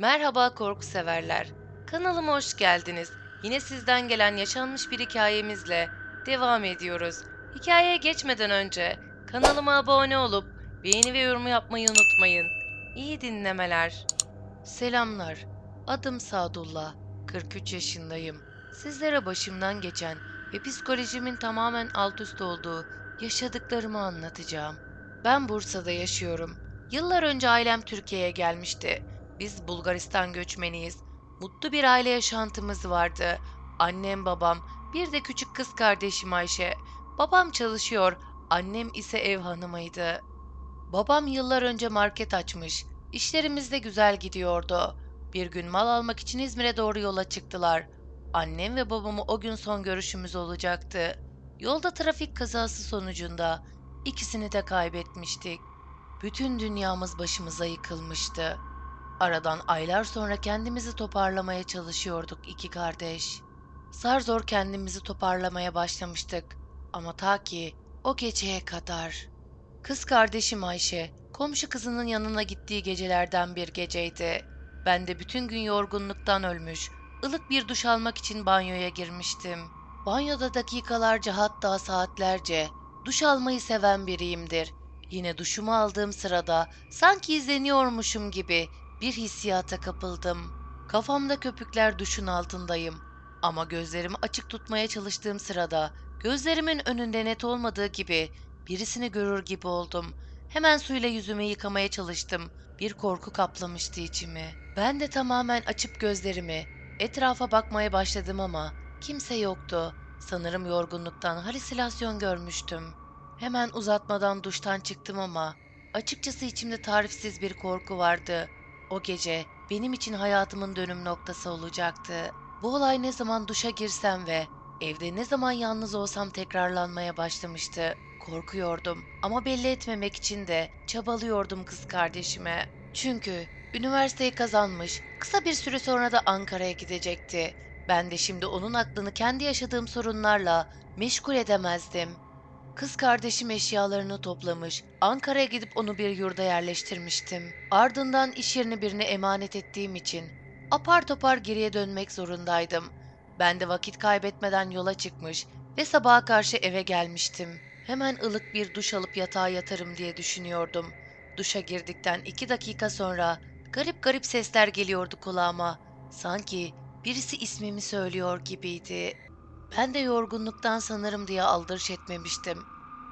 Merhaba korku severler. Kanalıma hoş geldiniz. Yine sizden gelen yaşanmış bir hikayemizle devam ediyoruz. Hikayeye geçmeden önce kanalıma abone olup beğeni ve yorum yapmayı unutmayın. İyi dinlemeler. Selamlar. Adım Sadullah. 43 yaşındayım. Sizlere başımdan geçen ve psikolojimin tamamen alt üst olduğu yaşadıklarımı anlatacağım. Ben Bursa'da yaşıyorum. Yıllar önce ailem Türkiye'ye gelmişti. Biz Bulgaristan göçmeniyiz. Mutlu bir aile yaşantımız vardı. Annem, babam, bir de küçük kız kardeşim Ayşe. Babam çalışıyor, annem ise ev hanımıydı. Babam yıllar önce market açmış. İşlerimiz de güzel gidiyordu. Bir gün mal almak için İzmir'e doğru yola çıktılar. Annem ve babamı o gün son görüşümüz olacaktı. Yolda trafik kazası sonucunda ikisini de kaybetmiştik. Bütün dünyamız başımıza yıkılmıştı. Aradan aylar sonra kendimizi toparlamaya çalışıyorduk iki kardeş. Zar zor kendimizi toparlamaya başlamıştık. Ama ta ki o geceye kadar. Kız kardeşim Ayşe, komşu kızının yanına gittiği gecelerden bir geceydi. Ben de bütün gün yorgunluktan ölmüş, ılık bir duş almak için banyoya girmiştim. Banyoda dakikalarca hatta saatlerce duş almayı seven biriyimdir. Yine duşumu aldığım sırada sanki izleniyormuşum gibi bir hissiyata kapıldım. Kafamda köpükler duşun altındayım. Ama gözlerimi açık tutmaya çalıştığım sırada gözlerimin önünde net olmadığı gibi birisini görür gibi oldum. Hemen suyla yüzümü yıkamaya çalıştım. Bir korku kaplamıştı içimi. Ben de tamamen açıp gözlerimi etrafa bakmaya başladım ama kimse yoktu. Sanırım yorgunluktan halüsinasyon görmüştüm. Hemen uzatmadan duştan çıktım ama açıkçası içimde tarifsiz bir korku vardı. O gece benim için hayatımın dönüm noktası olacaktı. Bu olay ne zaman duşa girsem ve evde ne zaman yalnız olsam tekrarlanmaya başlamıştı. Korkuyordum ama belli etmemek için de çabalıyordum kız kardeşime. Çünkü üniversiteyi kazanmış, kısa bir süre sonra da Ankara'ya gidecekti. Ben de şimdi onun aklını kendi yaşadığım sorunlarla meşgul edemezdim. Kız kardeşim eşyalarını toplamış, Ankara'ya gidip onu bir yurda yerleştirmiştim. Ardından iş yerini birine emanet ettiğim için apar topar geriye dönmek zorundaydım. Ben de vakit kaybetmeden yola çıkmış ve sabaha karşı eve gelmiştim. Hemen ılık bir duş alıp yatağa yatarım diye düşünüyordum. Duşa girdikten iki dakika sonra garip garip sesler geliyordu kulağıma. Sanki birisi ismimi söylüyor gibiydi. Ben de yorgunluktan sanırım diye aldırış etmemiştim.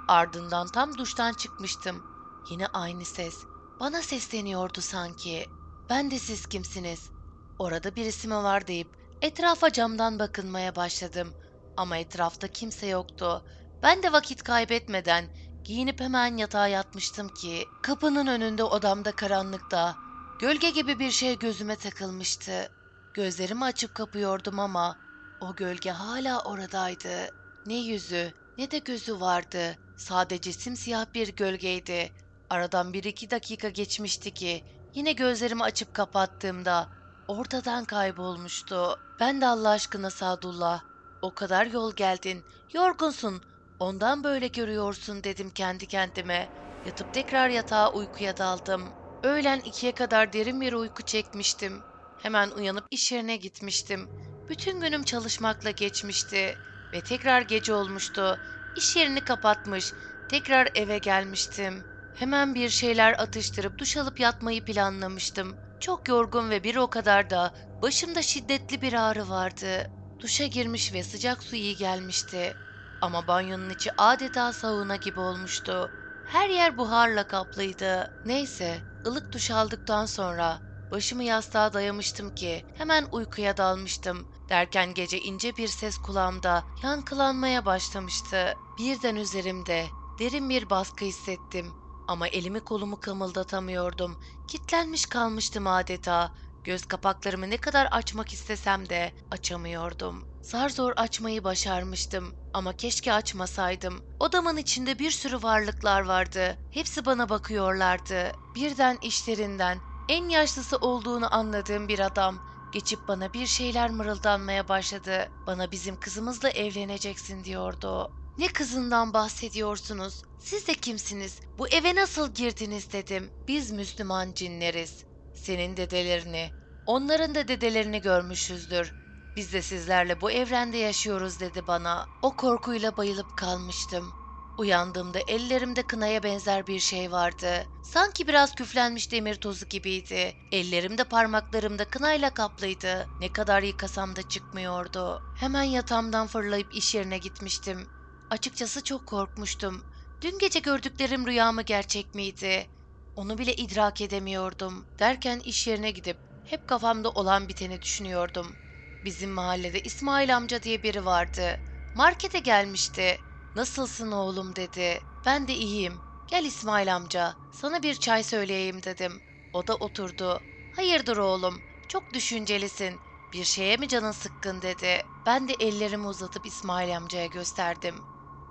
Ardından tam duştan çıkmıştım. Yine aynı ses. Bana sesleniyordu sanki. Ben de siz kimsiniz? Orada birisi mi var deyip etrafa camdan bakınmaya başladım. Ama etrafta kimse yoktu. Ben de vakit kaybetmeden giyinip hemen yatağa yatmıştım ki kapının önünde odamda karanlıkta gölge gibi bir şey gözüme takılmıştı. Gözlerimi açıp kapıyordum ama o gölge hala oradaydı. Ne yüzü ne de gözü vardı. Sadece simsiyah bir gölgeydi. Aradan bir iki dakika geçmişti ki yine gözlerimi açıp kapattığımda ortadan kaybolmuştu. Ben de Allah aşkına Sadullah. O kadar yol geldin. Yorgunsun. Ondan böyle görüyorsun dedim kendi kendime. Yatıp tekrar yatağa uykuya daldım. Öğlen ikiye kadar derin bir uyku çekmiştim. Hemen uyanıp iş yerine gitmiştim. Bütün günüm çalışmakla geçmişti ve tekrar gece olmuştu. İş yerini kapatmış, tekrar eve gelmiştim. Hemen bir şeyler atıştırıp duş alıp yatmayı planlamıştım. Çok yorgun ve bir o kadar da başımda şiddetli bir ağrı vardı. Duşa girmiş ve sıcak su iyi gelmişti. Ama banyonun içi adeta sauna gibi olmuştu. Her yer buharla kaplıydı. Neyse, ılık duş aldıktan sonra başımı yastığa dayamıştım ki hemen uykuya dalmıştım. Derken gece ince bir ses kulağımda yankılanmaya başlamıştı. Birden üzerimde derin bir baskı hissettim. Ama elimi kolumu kımıldatamıyordum. Kitlenmiş kalmıştım adeta. Göz kapaklarımı ne kadar açmak istesem de açamıyordum. Zar zor açmayı başarmıştım ama keşke açmasaydım. Odamın içinde bir sürü varlıklar vardı. Hepsi bana bakıyorlardı. Birden işlerinden en yaşlısı olduğunu anladığım bir adam geçip bana bir şeyler mırıldanmaya başladı. Bana bizim kızımızla evleneceksin diyordu. Ne kızından bahsediyorsunuz? Siz de kimsiniz? Bu eve nasıl girdiniz dedim. Biz Müslüman cinleriz. Senin dedelerini Onların da dedelerini görmüşüzdür. Biz de sizlerle bu evrende yaşıyoruz dedi bana. O korkuyla bayılıp kalmıştım. Uyandığımda ellerimde kınaya benzer bir şey vardı. Sanki biraz küflenmiş demir tozu gibiydi. Ellerimde parmaklarımda kınayla kaplıydı. Ne kadar yıkasam da çıkmıyordu. Hemen yatağımdan fırlayıp iş yerine gitmiştim. Açıkçası çok korkmuştum. Dün gece gördüklerim rüya mı gerçek miydi? Onu bile idrak edemiyordum. Derken iş yerine gidip hep kafamda olan biteni düşünüyordum. Bizim mahallede İsmail amca diye biri vardı. Markete gelmişti. Nasılsın oğlum dedi. Ben de iyiyim. Gel İsmail amca, sana bir çay söyleyeyim dedim. O da oturdu. Hayırdır oğlum, çok düşüncelisin. Bir şeye mi canın sıkkın dedi. Ben de ellerimi uzatıp İsmail amcaya gösterdim.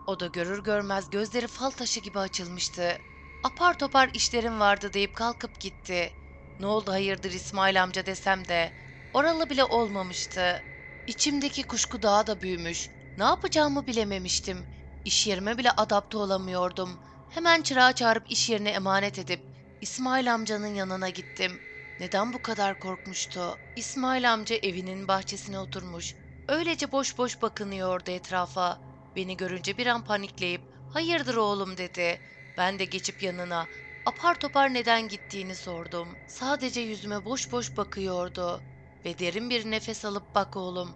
O da görür görmez gözleri fal taşı gibi açılmıştı. Apar topar işlerim vardı deyip kalkıp gitti. Ne oldu hayırdır İsmail amca desem de oralı bile olmamıştı. İçimdeki kuşku daha da büyümüş. Ne yapacağımı bilememiştim. İş yerime bile adapte olamıyordum. Hemen çırağı çağırıp iş yerine emanet edip İsmail amcanın yanına gittim. Neden bu kadar korkmuştu? İsmail amca evinin bahçesine oturmuş. Öylece boş boş bakınıyordu etrafa. Beni görünce bir an panikleyip hayırdır oğlum dedi. Ben de geçip yanına apar topar neden gittiğini sordum. Sadece yüzüme boş boş bakıyordu ve derin bir nefes alıp bak oğlum.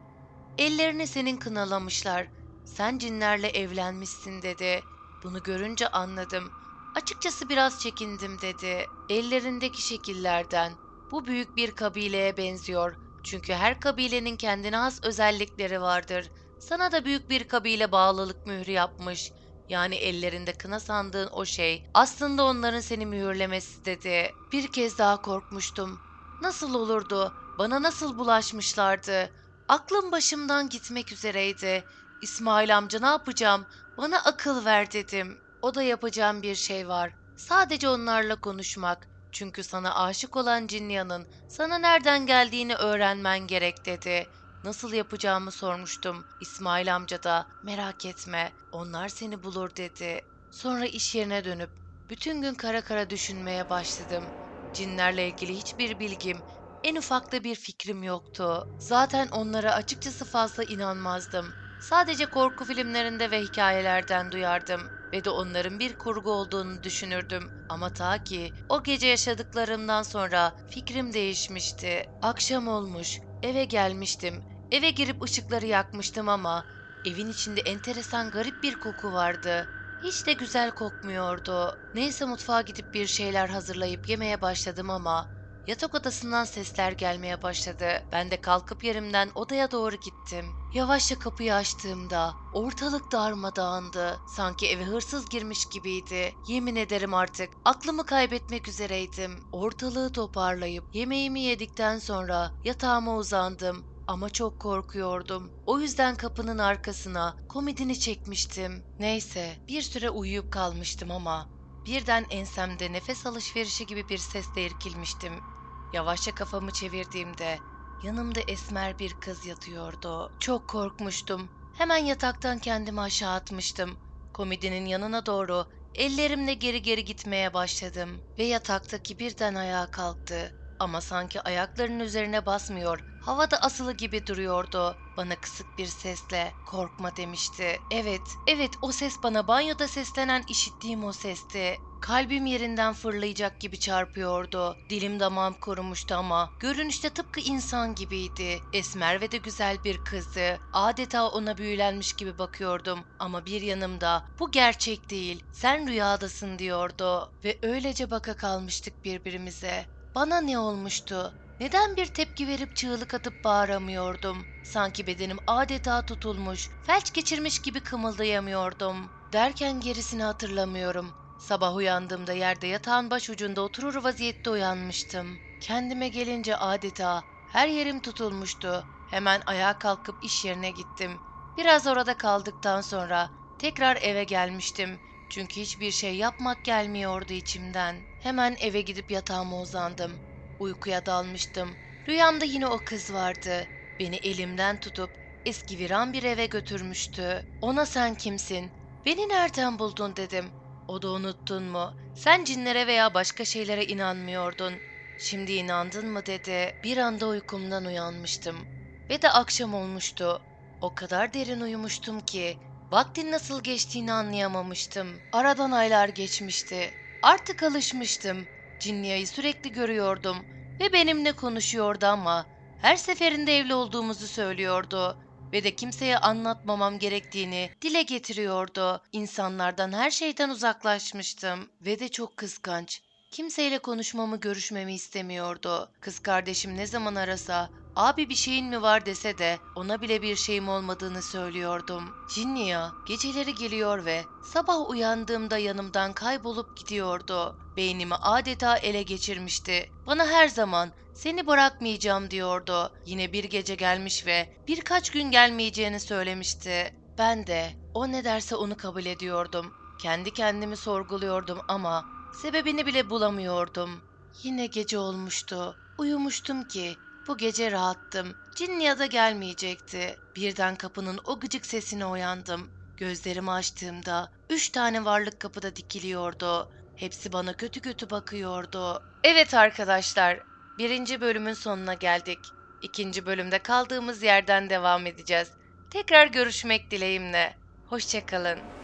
Ellerini senin kınalamışlar. Sen cinlerle evlenmişsin dedi. Bunu görünce anladım. Açıkçası biraz çekindim dedi. Ellerindeki şekillerden. Bu büyük bir kabileye benziyor. Çünkü her kabilenin kendine has özellikleri vardır. Sana da büyük bir kabile bağlılık mührü yapmış. Yani ellerinde kına sandığın o şey aslında onların seni mühürlemesi dedi. Bir kez daha korkmuştum. Nasıl olurdu? Bana nasıl bulaşmışlardı? Aklım başımdan gitmek üzereydi. İsmail amca ne yapacağım? Bana akıl ver dedim. O da yapacağım bir şey var. Sadece onlarla konuşmak. Çünkü sana aşık olan Cinya'nın sana nereden geldiğini öğrenmen gerek dedi. Nasıl yapacağımı sormuştum. İsmail amca da merak etme onlar seni bulur dedi. Sonra iş yerine dönüp bütün gün kara kara düşünmeye başladım. Cinlerle ilgili hiçbir bilgim, en ufak da bir fikrim yoktu. Zaten onlara açıkçası fazla inanmazdım. Sadece korku filmlerinde ve hikayelerden duyardım ve de onların bir kurgu olduğunu düşünürdüm. Ama ta ki o gece yaşadıklarımdan sonra fikrim değişmişti. Akşam olmuş, eve gelmiştim. Eve girip ışıkları yakmıştım ama evin içinde enteresan garip bir koku vardı. Hiç de güzel kokmuyordu. Neyse mutfağa gidip bir şeyler hazırlayıp yemeye başladım ama yatak odasından sesler gelmeye başladı. Ben de kalkıp yerimden odaya doğru gittim. Yavaşça kapıyı açtığımda ortalık darmadağındı. Sanki eve hırsız girmiş gibiydi. Yemin ederim artık aklımı kaybetmek üzereydim. Ortalığı toparlayıp yemeğimi yedikten sonra yatağıma uzandım ama çok korkuyordum. O yüzden kapının arkasına komodini çekmiştim. Neyse, bir süre uyuyup kalmıştım ama birden ensemde nefes alışverişi gibi bir sesle irkilmiştim. Yavaşça kafamı çevirdiğimde yanımda esmer bir kız yatıyordu. Çok korkmuştum. Hemen yataktan kendimi aşağı atmıştım. Komodinin yanına doğru ellerimle geri geri gitmeye başladım ve yataktaki birden ayağa kalktı. Ama sanki ayaklarının üzerine basmıyor, havada asılı gibi duruyordu. Bana kısık bir sesle korkma demişti. Evet, evet o ses bana banyoda seslenen işittiğim o sesti. Kalbim yerinden fırlayacak gibi çarpıyordu. Dilim damağım kurumuştu ama görünüşte tıpkı insan gibiydi. Esmer ve de güzel bir kızdı. Adeta ona büyülenmiş gibi bakıyordum ama bir yanımda bu gerçek değil, sen rüyadasın diyordu. Ve öylece baka kalmıştık birbirimize. Bana ne olmuştu? Neden bir tepki verip çığlık atıp bağıramıyordum? Sanki bedenim adeta tutulmuş, felç geçirmiş gibi kımıldayamıyordum. Derken gerisini hatırlamıyorum. Sabah uyandığımda yerde yatağın baş ucunda oturur vaziyette uyanmıştım. Kendime gelince adeta her yerim tutulmuştu. Hemen ayağa kalkıp iş yerine gittim. Biraz orada kaldıktan sonra tekrar eve gelmiştim. Çünkü hiçbir şey yapmak gelmiyordu içimden. Hemen eve gidip yatağıma uzandım. Uykuya dalmıştım. Rüyamda yine o kız vardı. Beni elimden tutup eski viran bir eve götürmüştü. Ona sen kimsin? Beni nereden buldun dedim. O da unuttun mu? Sen cinlere veya başka şeylere inanmıyordun. Şimdi inandın mı dede? Bir anda uykumdan uyanmıştım. Ve de akşam olmuştu. O kadar derin uyumuştum ki vaktin nasıl geçtiğini anlayamamıştım. Aradan aylar geçmişti. Artık alışmıştım. Cinniyayı sürekli görüyordum ve benimle konuşuyordu ama her seferinde evli olduğumuzu söylüyordu ve de kimseye anlatmamam gerektiğini dile getiriyordu. İnsanlardan her şeyden uzaklaşmıştım ve de çok kıskanç. Kimseyle konuşmamı, görüşmemi istemiyordu. Kız kardeşim ne zaman arasa, abi bir şeyin mi var dese de ona bile bir şeyim olmadığını söylüyordum. Cinniya geceleri geliyor ve sabah uyandığımda yanımdan kaybolup gidiyordu. Beynimi adeta ele geçirmişti. Bana her zaman seni bırakmayacağım diyordu. Yine bir gece gelmiş ve birkaç gün gelmeyeceğini söylemişti. Ben de o ne derse onu kabul ediyordum. Kendi kendimi sorguluyordum ama sebebini bile bulamıyordum. Yine gece olmuştu. Uyumuştum ki bu gece rahattım. Cinniya da gelmeyecekti. Birden kapının o gıcık sesine uyandım. Gözlerimi açtığımda üç tane varlık kapıda dikiliyordu. Hepsi bana kötü kötü bakıyordu. Evet arkadaşlar, birinci bölümün sonuna geldik. İkinci bölümde kaldığımız yerden devam edeceğiz. Tekrar görüşmek dileğimle. Hoşçakalın.